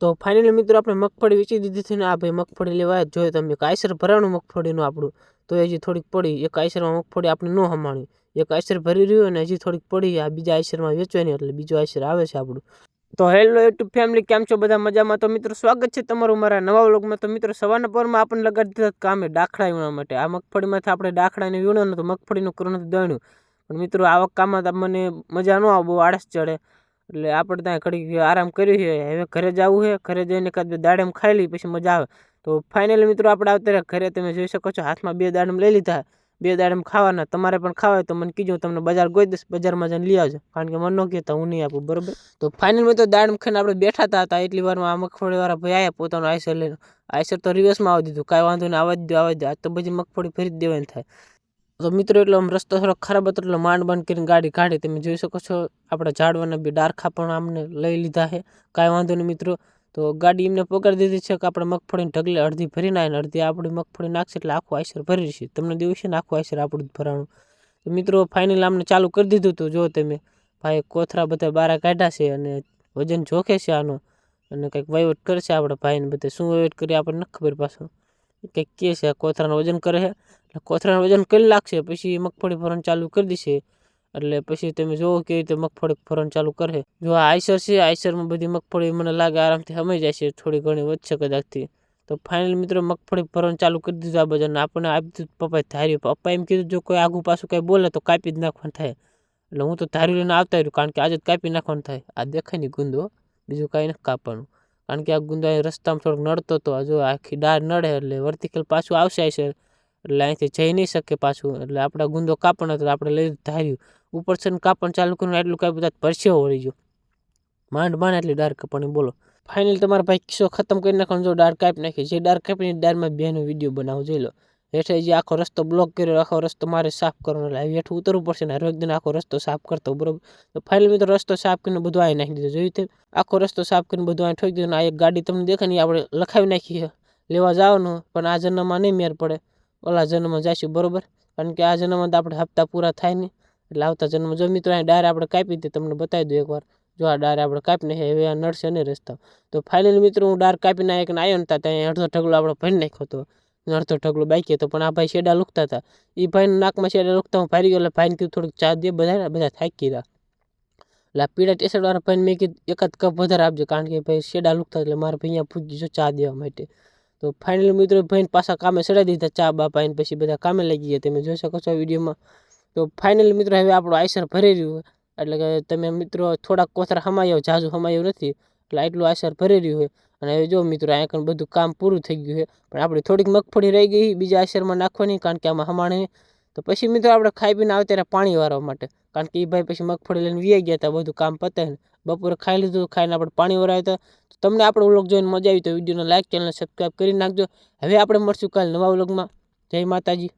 તો ફાઇનલી મિત્રો આપણે મગફળી વેચી દીધી હતી ને, આ ભાઈ મગફળી લેવા આવ્યા. જોયો તમે કાયસર ભરાણું મગફળીનું આપણું. તો હજી થોડીક પડી. એક આયસરમાં મગફળી આપણે ન હમાણી. એક આયસર ભરી રહ્યું અને હજી થોડીક પડી. આ બીજા આયસરમાં વેચવાની, એટલે બીજો આયસર આવે છે આપણું. તો હેલો યુટ્યુબ ફેમિલી કેમ છો બધા મજામાં? તો મિત્રો સ્વાગત છે તમારું મારા નવા વ્લોગમાં. તો મિત્રો સવારના પરમાં આપણને લગાડી દીધા કામે ડાખડા વીણવા માટે. આ મગફળીમાંથી આપણે ડાખડાને વીણો તો મગફળીનું કરું નથી દણ્યું પણ મિત્રો આવા કામમાં મને મજા ન આવે આળસ ચડે. એટલે આપણે ત્યાં ઘડી આરામ કર્યો છે. હવે ઘરે જવું છે. ઘરે જઈને એકાદ બે દાડમ ખાઈ લઈ પછી મજા આવે. તો ફાઇનલી મિત્રો આપણે આવતા ઘરે તમે જોઈ શકો છો, હાથમાં બે દાડમ લઈ લીધા. બે દાડમ ખાવાના. તમારે પણ ખાવા તો મને કીધું તમને બજાર ગોઈ દઈશ. બજારમાં જઈને લઈ આવજો. કારણ કે મને ન કહેતા, હું નહીં આપું, બરાબર? તો ફાઇનલ તો દાડમ ખાઈને આપણે બેઠા હતા. એટલી વારમાં આ મગફળીવાળા ભાઈ આવ્યા પોતાનું આઈસર લઈને. આઈસર તો રિવર્સમાં આવી દીધું. કાંઈ વાંધો નહીં, આવવા જ દો આવવા દીધું આજ તો બધી મગફળી ફરી જ દેવાની થાય. તો મિત્રો, એટલો આમ રસ્તો થોડો ખરાબ હતો, એટલે માંડ માંડ કરીને ગાડી કાઢી. તમે જોઈ શકો છો, આપણા ઝાડવાના બે ડારખા પણ આમને લઈ લીધા છે. કાંઈ વાંધો નહીં મિત્રો. તો ગાડી એમને પકડી દીધી છે કે આપણે મગફળીને ઢગલે અડધી ભરી નાખીને અડધી આપણી મગફળી નાખશે, એટલે આખું આઈસર ભરી છે. તમને દેવું છે ને આખું આઈસર આપણું ભરાણું. તો મિત્રો ફાઇનલ આમને ચાલુ કરી દીધું હતું. જો તમે ભાઈ કોથરા બધા બારા કાઢ્યા છે અને વજન જોખે છે આનો અને કંઈક વહીવટ કરશે આપણે ભાઈને બધે. શું વહીવટ કરીએ આપણને ખબર પાછું. કંઈક કહે છે કોથરાનું વજન કરે છે. કોથરાનું વજન કરી લાગશે પછી મગફળી ભરણ ચાલુ કરી દેશે. એટલે પછી તમે જોવો કેવી રીતે મગફળી ભરણ ચાલુ કરે જો આ આઈસર છે આઈસરમાં બધી મગફળી મને લાગે આરામથી સમય જાય છે થોડી ઘણી વધશે કદાચથી. તો ફાઇનલ મિત્રો, મગફળી ભરણ ચાલુ કરી દીધું આ બધાને. આપણને આપી દીધું પપ્પાએ ધાર્યું. પપ્પા એમ કીધું, જો કોઈ આગું પાછું કાંઈ બોલે તો કાપી જ નાખવાનું થાય. એટલે હું તો ધાર્યું લઈને આવતા રહ્યું, કારણ કે આજે જ કાપી નાખવાનું થાય. આ દેખાય નહીં ગુંદો, બીજું કાંઈ નથી કાપવાનું. કારણ કે આ ગુંદો રસ્તામાં થોડોક નડતો હતો જો આખી ડાળ નડે એટલે વર્ટિકલ પાછું આવશે આઈસર. એટલે અહીંથી જઈ નહીં શકે પાછું. એટલે આપણા ગુંદો કાપણ હતો આપણે લઈ ધાર્યું. ઉપર છે ને કાપણ ચાલુ કર્યું એટલું કાંઈ બધા પરસ્યો વળી ગયો. માંડ માંડ એટલી ડાર્ક કાપણી, બોલો. ફાઇનલ તમારા ભાઈ કિસ્સો ખતમ કરી નાખવાનો, જો ડાર્ક કાપી નાખી. જે ડાર્ક કાપીને ડારમાં બેનો વીડિયો બનાવો, જોઈ લો. હેઠે જે આખો રસ્તો બ્લોક કર્યો, આખો રસ્તો મારે સાફ કરવાનો, એટલે હેઠું ઉતરવું પડશે ને હરેક દિન આખો રસ્તો સાફ કરતો, બરોબર? તો ફાઇનલ મિત્રો રસ્તો સાફ કરીને બધું આવી નાખી દીધું, જોયું તે આખો રસ્તો સાફ કરીને બધું અહીં ઠોકી દીધું આ એક ગાડી તમને દેખાય ને આપણે લખાવી નાખી લેવા જવાનું, પણ આ જન્મમાં નહીં મેર પડે. ઓલા જન્મમાં જઈશું બરોબર? કારણ કે આ જન્મમાં તો આપણે હપ્તા પૂરા થાય નહીં. એટલે આવતા જન્મ, જો મિત્રો અહીં ડાયર આપણે કાપી દઈએ તમને બતાવી દઉં એકવાર. જો આ ડાર આપણે કાપી નાખીએ હવે આ નડશે નહીં રસ્તા. તો ફાઇનલી મિત્રો હું ડાર કાપી નાખીને આવ્યો ને ત્યાં અડધો ઢગલો આપણે ભરી નાખ્યો હતો. અડધો ઢગલો બાકી હતો, પણ આ ભાઈ શેડા લુકતા હતા. એ ભાઈના નાકમાં શેડા લુકતા હું ભારી ગયો, એટલે ભાઈને કીધું થોડુંક ચા દે બધા બધા થાકી રહ્યા એટલે આ પીળા ટી શર્ટ વાળા ભાઈને મેં કીધું એકાદ કપ વધારે આપજો, કારણ કે ભાઈ શેડા લુકતા એટલે મારે ભાઈ અહીંયા પૂછી જો ચા દેવા માટે. તો ફાઇનલ મિત્રો ભાઈને પાછા કામે ચડાવી દીધા ચા બા પાઈને પછી બધા કામે લાગી ગયા. તમે જોઈ શકો છો વિડીયોમાં. તો ફાઇનલ મિત્રો હવે આપણું આઈસર ભરી રહ્યું એટલે કે તમે મિત્રો થોડાક કોથરા હમાયો, જાજુ હમાયું નથી. એટલે આટલું આઈસર ભરી રહ્યું હોય. અને હવે જો મિત્રો અહીંયા બધું કામ પૂરું થઈ ગયું છે. પણ આપણે થોડીક મગફળી રહી ગઈ બીજા આઈસરમાં નાખવાની કારણ કે આમાં હમાણે તો પછી મિત્રો આપણે ખાઈ પીને આવે ત્યારે પાણી વાળવા માટે. કારણ કે એ ભાઈ પછી મગફળી લઈને વી ગયા હતા, બધું કામ પતે બપોરે ખાઈ લીધું, ખાઈને આપણે પાણી વરાવ્યા હતા. તો તમને આપણો વ્લોગ જોઈને મજા આવી તો વિડીયોને લાઇક ચેનલને સબસ્ક્રાઈબ કરી નાખજો. હવે આપણે મળશું કાલે નવા વ્લોગમાં. જય માતાજી.